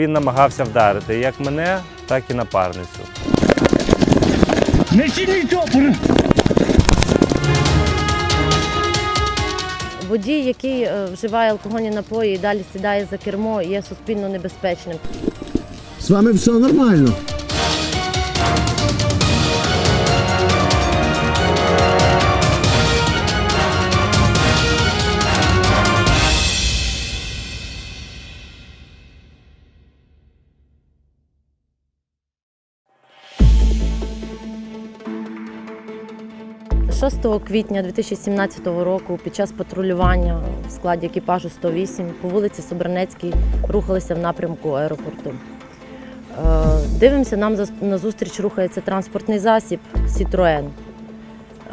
він намагався вдарити як мене, так і напарницю. Не чиніть опору! Водій, який е, вживає алкогольні напої і далі сідає за кермо, є суспільно небезпечним. З вами все нормально. – 6 квітня 2017 року під час патрулювання в складі екіпажу 108 по вулиці Собранецькій рухалися в напрямку аеропорту. Е, Дивимося, нам зас- назустріч рухається транспортний засіб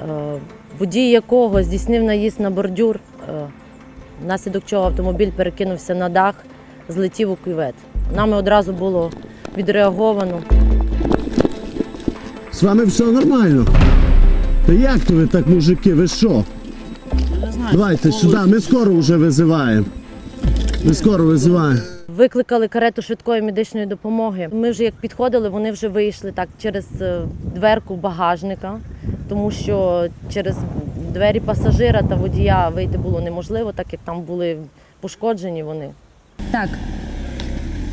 е, водій якого здійснив наїзд на бордюр, е, внаслідок чого автомобіль перекинувся на дах, злетів у кювет. Нами одразу було відреаговано. З вами все нормально. Та як то ви так, мужики, ви що? Давайте сюди, ми скоро вже визиваємо. Ми скоро визиваємо. Викликали карету швидкої медичної допомоги. Ми вже як підходили, вони вже вийшли так через е, дверку багажника, тому що через двері пасажира та водія вийти було неможливо, так як там були пошкоджені вони. Так.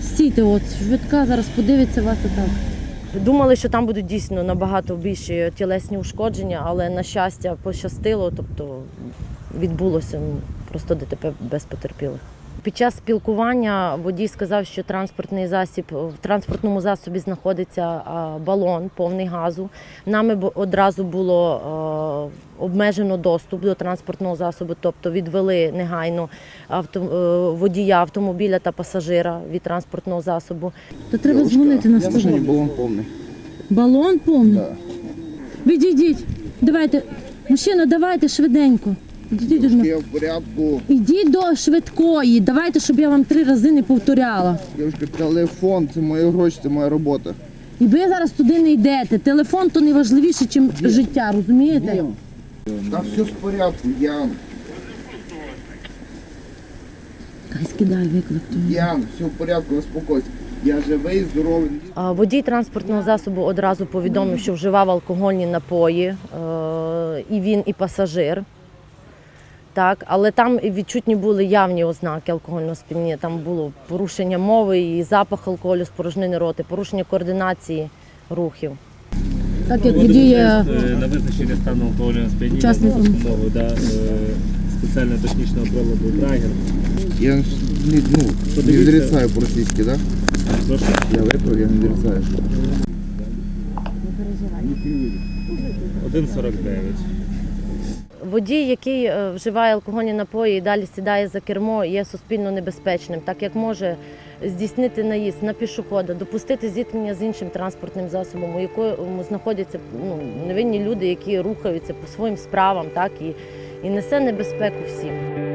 Стійте, от швидка зараз подивиться вас отак. Думали, що там будуть дійсно набагато більші тілесні ушкодження, але на щастя пощастило, тобто відбулося просто ДТП без потерпілих. Під час спілкування водій сказав, що транспортний засіб в транспортному засобі знаходиться балон повний газу. Нами одразу було обмежено доступ до транспортного засобу, тобто відвели негайно авто, е, водія автомобіля та пасажира від транспортного засобу. То треба дзвонити на 102. баллон полный. Балон повний? Да. Відійдіть. Давайте. Мужчина, давайте швиденько. Ідіть до мене. Я в порядку. Ідіть до швидкої. Давайте, щоб я вам три рази не повторяла. Девушка, телефон, це мої гроші, це моя робота. І ви зараз туди не йдете. Телефон то не важливіше, ніж життя, розумієте? Та все в порядку, я, Хай скидай виклик. я, все в порядку, успокойся. Я живий, здоровий. А, Водій транспортного засобу одразу повідомив, що вживав алкогольні напої, е, і він, і пасажир. Так, але там відчутні були явні ознаки алкогольного сп'яніння. Там було порушення мови і запах алкоголю з порожнини роти, порушення координації рухів. Так як водіє Е, на визначення стану алкогольного сп'яніння за допомогою да, е, спеціально технічного приладу драгер. Я ж не, ну, не Подивіться. відрицаю по-російськи, да? Прошу. Я випив, я не відрицаю. 1,49. Водій, який е, вживає алкогольні напої і далі сідає за кермо, є суспільно небезпечним, так як може здійснити наїзд на пішохода, допустити зіткнення з іншим транспортним засобом, у якому знаходяться ну, невинні люди, які рухаються по своїм справам, так і, і несе небезпеку всім.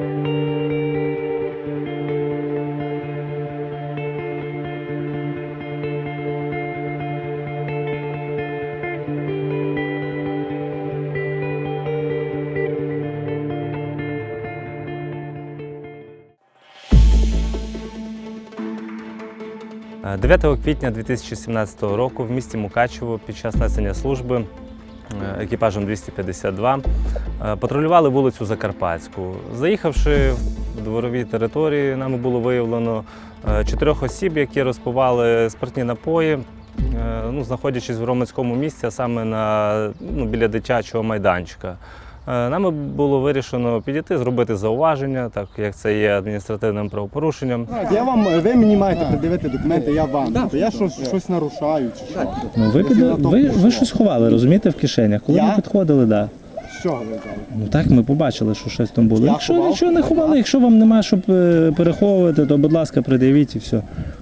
9 квітня 2017 року в місті Мукачево під час несення служби е, екіпажем 252 е, патрулювали вулицю Закарпатську. Заїхавши в дворові території, нами було виявлено е, чотирьох осіб, які розпивали спиртні напої, е, ну, знаходячись в громадському місці, а саме на, ну, біля дитячого майданчика. Е, Нами було вирішено підійти, зробити зауваження, так як це є адміністративним правопорушенням. Я вам, ви мені маєте придивити документи, я вам. Тобто я щось, щось нарушаю чи що? Ну, ви, під... ви, ви щось ховали, розумієте, в кишенях. Коли Я? ми підходили, так. Да. З ви взяли? Ну так, ми побачили, що щось там було. Я якщо ховав? нічого не ховали, якщо вам немає, щоб е, переховувати, то будь ласка, придивіть і все.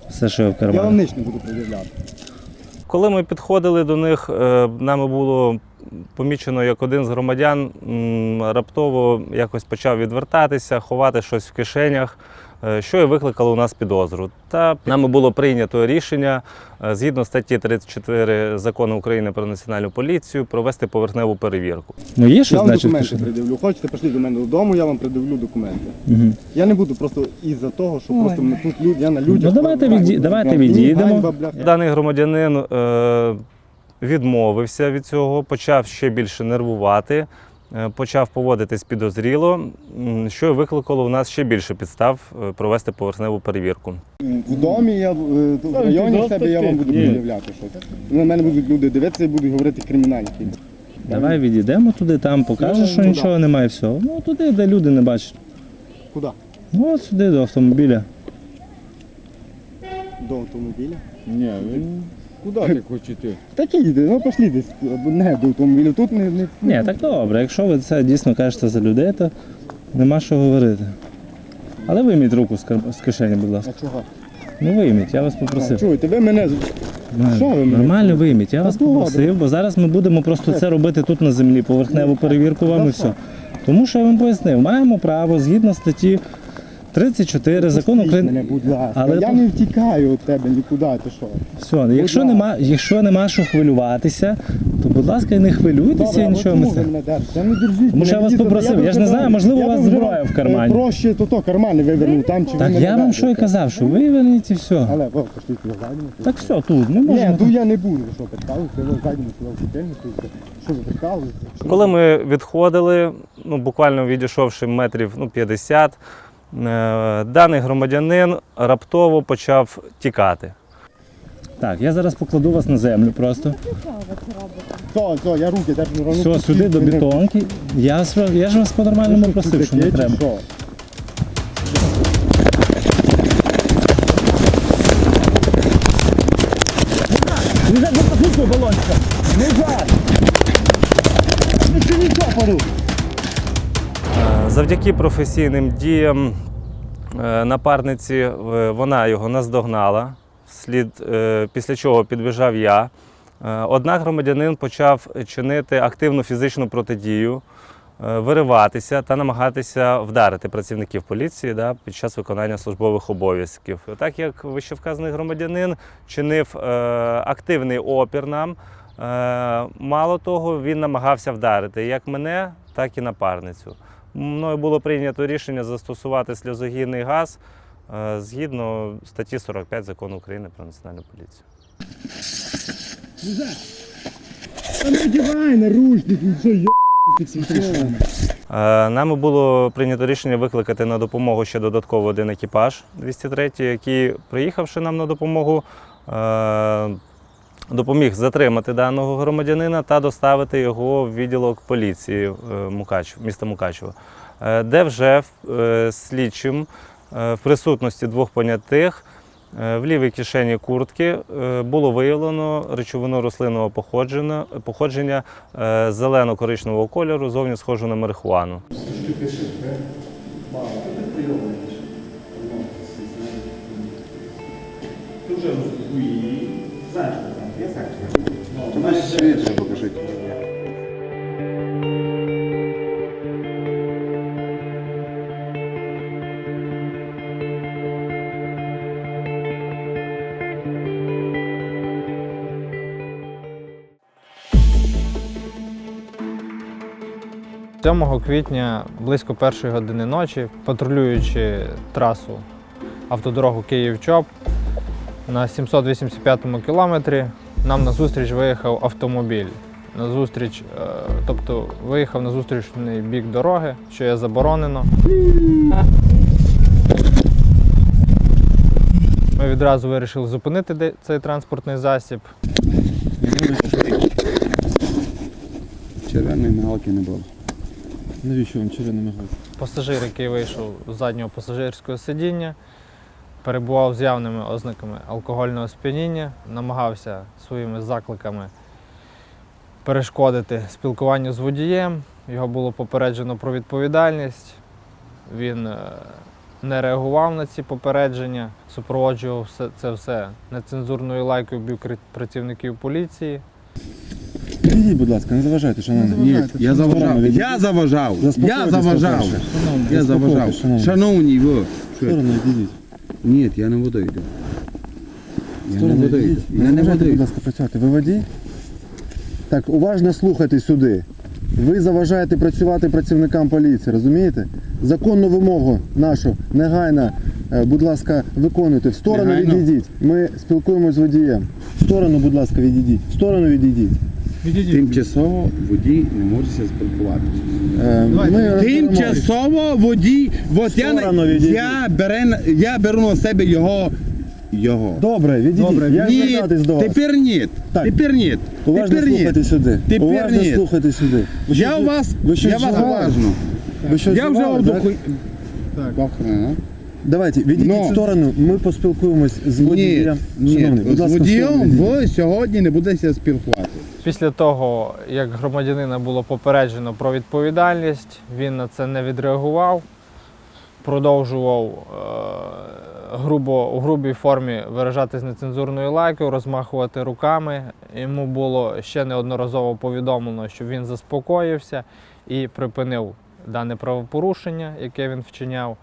Все, що є в Я вам кармані. не буду пред'являти. Коли ми підходили до них, е, нами було помічено, як один з громадян раптово якось почав відвертатися, ховати щось в кишенях. е, що і викликало у нас підозру. Та нами було прийнято рішення е, згідно статті 34 закону України про національну поліцію провести поверхневу перевірку. Ну є Я вам значить? документи придивлю. Хочете, пішли до мене додому, я вам придивлю документи. Мгм. Я не буду просто із-за того, що просто ми тут люд, я на людях. Ну, давайте Ганьба, давайте відійдемо. Даний громадянин е, відмовився від цього, почав ще більше нервувати, е, почав поводитись підозріло, що викликало у нас ще більше підстав е, провести поверхневу перевірку. В домі я е, в районі себе я вам буду пред'являти щось. На мене будуть люди дивитися і будуть говорити кримінальні. Давай відійдемо туди, там покажеш, що Ну, нічого немає всього. Ну туди, де люди не бачать. Куди? Ну от сюди до автомобіля. До автомобіля. Ні, він куди ти хочеш йти? Так і йди, ну пішли десь або не до. Тут не, не... Ні, так добре. Якщо ви це дійсно кажете за людей, то нема що говорити. Але вийміть руку з кар- з кишені, будь ласка. А чого? Ну вийміть, я вас А, попросив. чуєте, ви мене що ви мене? Нормально вийміть, я вас добре. попросив, бо зараз ми будемо просто це робити тут на землі, поверхневу перевірку вам і все. Тому що я вам пояснив, маємо право згідно статті 34 закону Пустіть України. мене, будь ласка. Але я не втікаю від тебе нікуди, ти що? Все, якщо ласка. нема, якщо нема що хвилюватися, то будь ласка, і не хвилюйтеся, Добре, і нічого ми це. мене держите? Ну держіть Тому що я вас попросив, би я ж не знаю, можливо, у вас зброя в кармані. е, Проще, то то кармани вивернув там, чи Так я вам що і казав, що виверніть і все. Але, Вов, пошліть зайдемо. Так все, тут, ми Ні, можемо. ну я не буду, що прикалуєте, ви зайдемо сюди що ви прикалуєте? Коли ми відходили, ну буквально відійшовши метрів ну, 50, е, даний громадянин раптово почав тікати. Так, я зараз покладу вас на землю просто. Все, все, я руки держу, ну, Все, сюди до бетонки. Я, ж- я ж вас по-нормальному просив, що не таке, чи треба. що? Завдяки професійним діям е, напарниці е, вона його наздогнала, слід, е, після чого підбіжав я. Однак громадянин почав чинити активну фізичну протидію, вириватися та намагатися вдарити працівників поліції да, під час виконання службових обов'язків. Так як вищевказаний громадянин чинив активний опір нам, мало того, він намагався вдарити як мене, так і напарницю. Мною було прийнято рішення застосувати сльозогінний газ е, згідно статті 45 закону України про національну поліцію. Наручник. Е, Нами було прийнято рішення викликати на допомогу ще додатково один екіпаж 203, який, приїхавши нам на допомогу, е, допоміг затримати даного громадянина та доставити його в відділок поліції е, міста Мукачево, е, де вже е, слідчим в присутності двох понятих в лівій кишені куртки було виявлено речовину рослинного походження, походження зелено-коричневого кольору, зовні схожу на марихуану. Свідчення покажіть. – 7 квітня близько першої години ночі, патрулюючи трасу автодорогу Київ-Чоп на 785 кілометрі, нам на зустріч виїхав автомобіль. На зустріч, е, тобто виїхав на зустрічний бік дороги, що є заборонено. Ми відразу вирішили зупинити цей транспортний засіб. Червоної мигалки не було. Навіщо вам червона мигалка? Пасажир, який вийшов з заднього пасажирського сидіння, перебував з явними ознаками алкогольного сп'яніння, намагався своїми закликами перешкодити спілкуванню з водієм. Його було попереджено про відповідальність. Він е, не реагував на ці попередження, супроводжував все- це все нецензурною лайкою бив працівників поліції. Відійдіть, будь ласка, не заважайте, шановні. Ні, я заважав. Я заважав. Я заважав. Я заважав. Шановні. Шановні, ви. Відійдіть. Ні, я не йти. Я не. Не Я не заважайте, будь ласка, працювати. Ви водій? Так, уважно слухайте сюди. Ви заважаєте працювати працівникам поліції, розумієте? Законну вимогу нашу негайно, е, будь ласка, виконуйте. В сторону Негайно? відійдіть. Ми спілкуємось з водієм. В сторону, будь ласка, відійдіть. В сторону відійдіть. Тимчасово водій не може спілкуватися. Е, Ми. Тимчасово водій, от я, Сторону не- відійдіть. я, бере, на- я беру на себе його. Його. Добре, відійдіть. Я ні, звертатись до вас. тепер ні. Так. Тепер ні. Уважно тепер ні. слухайте сюди. Тепер Уважно ні. слухайте сюди. Ви Я щось- у вас, ви щось я вас уважно. Ви щось Я вже вживали, так? Так. Давайте, відійдіть Но. в сторону, ми поспілкуємось з водієм. ні, Шановний, будь з ласка, в водієм ви сьогодні не будете спілкуватися. Після того, як громадянина було попереджено про відповідальність, він на це не відреагував, продовжував е, грубо, у грубій формі виражатись нецензурною лайкою, розмахувати руками. Йому було ще неодноразово повідомлено, що він заспокоївся і припинив дане правопорушення, яке він вчиняв.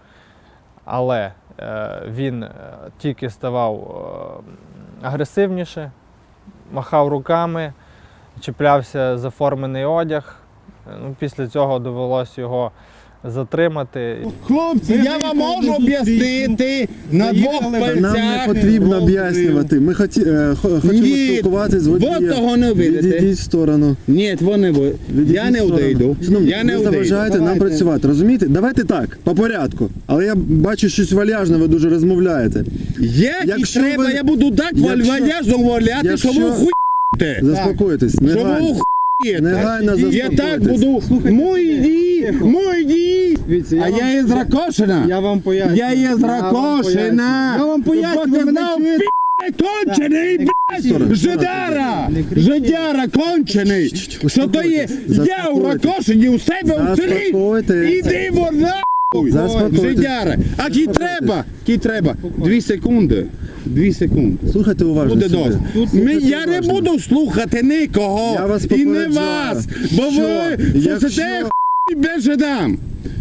Але е, він е, тільки ставав е, агресивніше, махав руками, чіплявся за формений одяг. Ну, після цього довелося його затримати. Хлопці, я вам можу об'яснити на двох пальцях. Нам не потрібно об'яснювати. Ми хоті, е, хо- хочемо Ні, спілкуватися з ви водієм. того не видите. Відійдіть в сторону. Ні, вони ви. Відійдіть Я не сторону. одійду. Шановні, Я не ви заважаєте нам працювати, розумієте? Давайте так, по порядку. Але я бачу щось вальяжне, ви дуже розмовляєте. Як і Якщо треба, ви- я буду так Якщо- вальваляжно валяти, що ви Якщо- хуєте. Заспокойтесь, Що ви. Негайно Я так буду. Мої дії, мої дії. Дивіться, А я є з Ракошина. Я вам поясню. Я є з Ракошина. Я вам поясню, ви мене знав, чуєте? пі***, кончений, блядь, жидара, жидяра кончений. Що то є, я у Заспокойтесь. Ракошині у себе у селі, Заспокойтесь. іди вона. Жидяра. А кій треба, кій треба. Дві секунди. Дві секунди. Слухайте уважно. Буде досить. Ми, я не буду слухати нікого. Я вас і не попереджаю, вас. Бо що ви якщо- сосите хуй без жидам.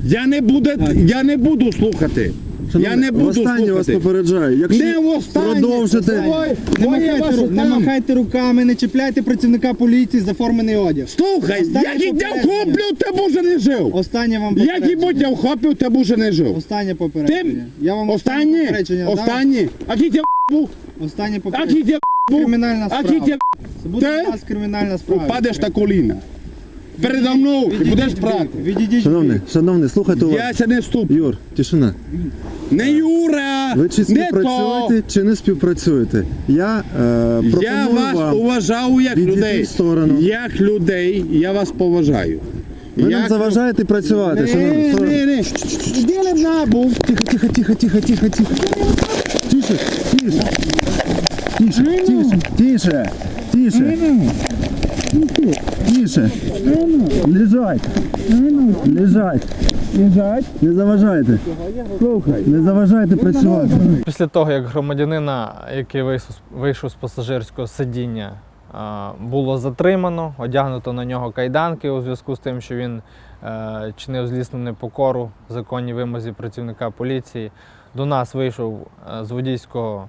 Я не буду, я не буду слухати. Я не буду востаннє вас слухати. попереджаю. Якщо Не востаннє. продовжите, Ой, Не ой, я махайте, ру- не там. махайте руками, не чіпляйте працівника поліції за формений одяг. Слухай, Останнє як і попередження. вхоплю, ти б уже не жив. Останнє вам Як і попередження. будь я вхоплю, ти б уже не жив. Останнє попередження. Я вам Останнє, попередження дав. останнє, а я вхоплю, Останнє а попередження. я вхоплю, Кримінальна а справа. я Це буде Ти у нас кримінальна справа. упадеш на коліна. Передо мною і будеш прати. Відійдіть. шановний, шановний, слухайте уважно. Я це не вступлю. Юр, тишина. Не Юра, Ви чи не то. співпрацюєте, чи не співпрацюєте? Я е, пропоную вас вам. поважаю як відійти людей. в сторону. Як людей я вас поважаю. Ви нам Як- заважаєте працювати, шановний. Не, не. Іди не набув. Тихо, тихо, тихо, тихо, тихо, тихо. Тише, тише. Тише, тише, тише, тише. Тише. Лежать. Лежать. Лежать. Не заважайте. Слухай. Не заважайте працювати. Після того, як громадянина, який вийшов, вийшов з пасажирського сидіння, було затримано, одягнуто на нього кайданки у зв'язку з тим, що він е, чинив злісну непокору законній вимозі працівника поліції. До нас вийшов е, з водійського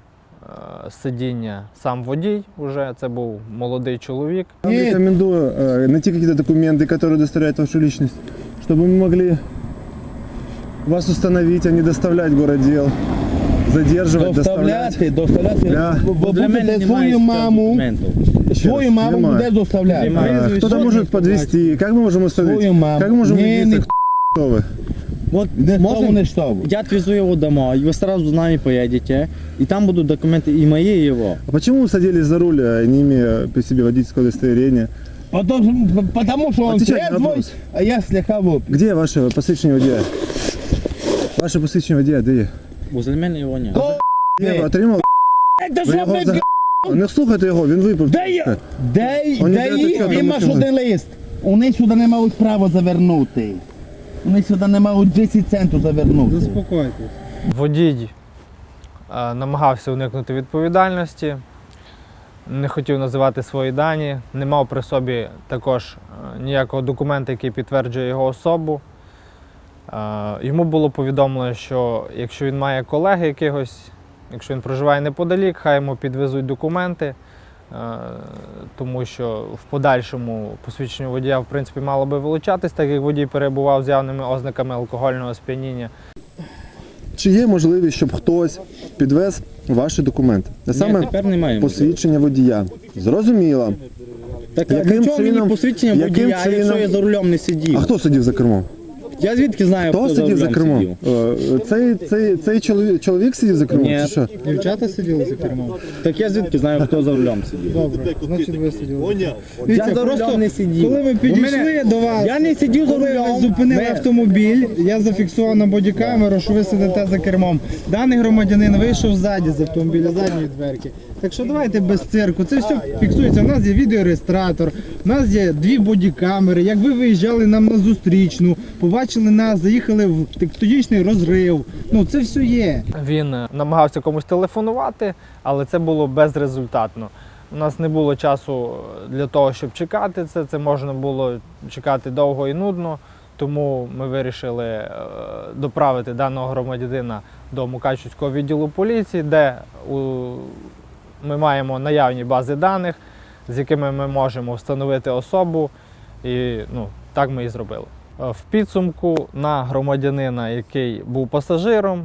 сидіння сам водій. Уже це був молодий чоловік. Я вам рекомендую э, найти какие-то документы, которые удостоверяют вашу личность, чтобы мы могли вас установить, а не доставлять в город дел. Задерживать, доставлять. доставляти. Да. Ви будете свою маму, свою маму Немає. буде доставляти. А, Кто-то может подвести. Как мы можем установить? Свою маму. Как мы можем Не, убедиться, не кто вы? Вот Не можно- не что. я отвезу его домой, вы сразу с нами поедете, и там будут документы и мои, и его. А почему вы садились за руль, а не имея при себе водительского удостоверения? Потому, потому что он Отвечайте на трезвый, вопрос. а я слегка в Где ваше посвящение водія? Ваше посвящение водія, де є? Возле меня его нет. Є, ви отримали? Це Ви що його ви, взагалі- Не слухайте його, він випив. Де є? Де, Он не де дає їх таке, і тому маєш що ви- один лист. Вони сюди не мають права завернути. Вони сюди не мають 10 центів завернути. Заспокойтесь. Водій е, намагався уникнути відповідальності, не хотів називати свої дані, не мав при собі також е, ніякого документа, який підтверджує його особу. Е, Йому було повідомлено, що якщо він має колеги якихось, якщо він проживає неподалік, хай йому підвезуть документи, тому що в подальшому посвідчення водія в принципі мало би вилучатись, так як водій перебував з явними ознаками алкогольного сп'яніння. Чи є можливість, щоб хтось підвез ваші документи? А саме Ні, тепер немає. посвідчення водія. Зрозуміло. Так Яким яким чином- мені посвідчення яким водія, якщо я за рулем не сидів? А хто сидів за кермом? Я звідки знаю, Хто хто, сидів за рулем кермом? Е, Цей, цей, цей чоловік, чоловік сидів за кермом? Ні. Чи що? Дівчата сиділи за кермом. Так я звідки знаю, хто за рулем сидів? Добре, значить ви сиділи. Я Дивіться, за просто рулем не сидів. коли ми У підійшли мене- до вас, Я не сидів за коли ви зупинили Ми- автомобіль, я зафіксував на бодікамеру, що ви сидите за кермом. Даний громадянин вийшов ззаді з автомобіля, задньої дверки. Так що давайте без цирку. Це все фіксується. У нас є відеореєстратор, у нас є дві бодікамери. Як ви виїжджали нам на зустрічну, побачили нас, заїхали в тектонічний розрив. Ну це все є. Він е, намагався комусь телефонувати, але це було безрезультатно. У нас не було часу для того, щоб чекати це. Це можна було чекати довго і нудно. Тому ми вирішили е, доправити даного громадянина до Мукачівського відділу поліції, де у, ми маємо наявні бази даних, з якими ми можемо встановити особу. І ну, так ми і зробили. Е, В підсумку на громадянина, який був пасажиром,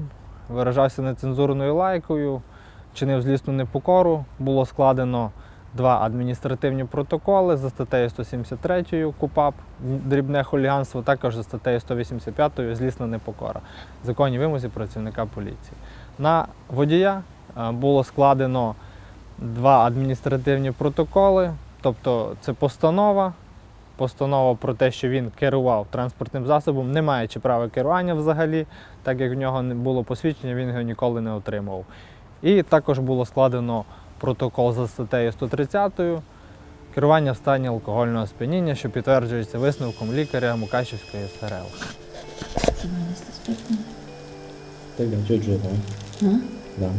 виражався нецензурною лайкою, чинив злісну непокору, було складено два адміністративні протоколи за статтею 173 КУПАП дрібне хуліганство, також за статтею 185 злісна непокора. Законні вимозі працівника поліції. На водія е, було складено два адміністративні протоколи, тобто це постанова. Постанова про те, що він керував транспортним засобом, не маючи права керування взагалі, так як в нього не було посвідчення, він його ніколи не отримав. І також було складено протокол за статтею 130 керування в стані алкогольного сп'яніння, що підтверджується висновком лікаря Мукачівської СРЛ. Так, да.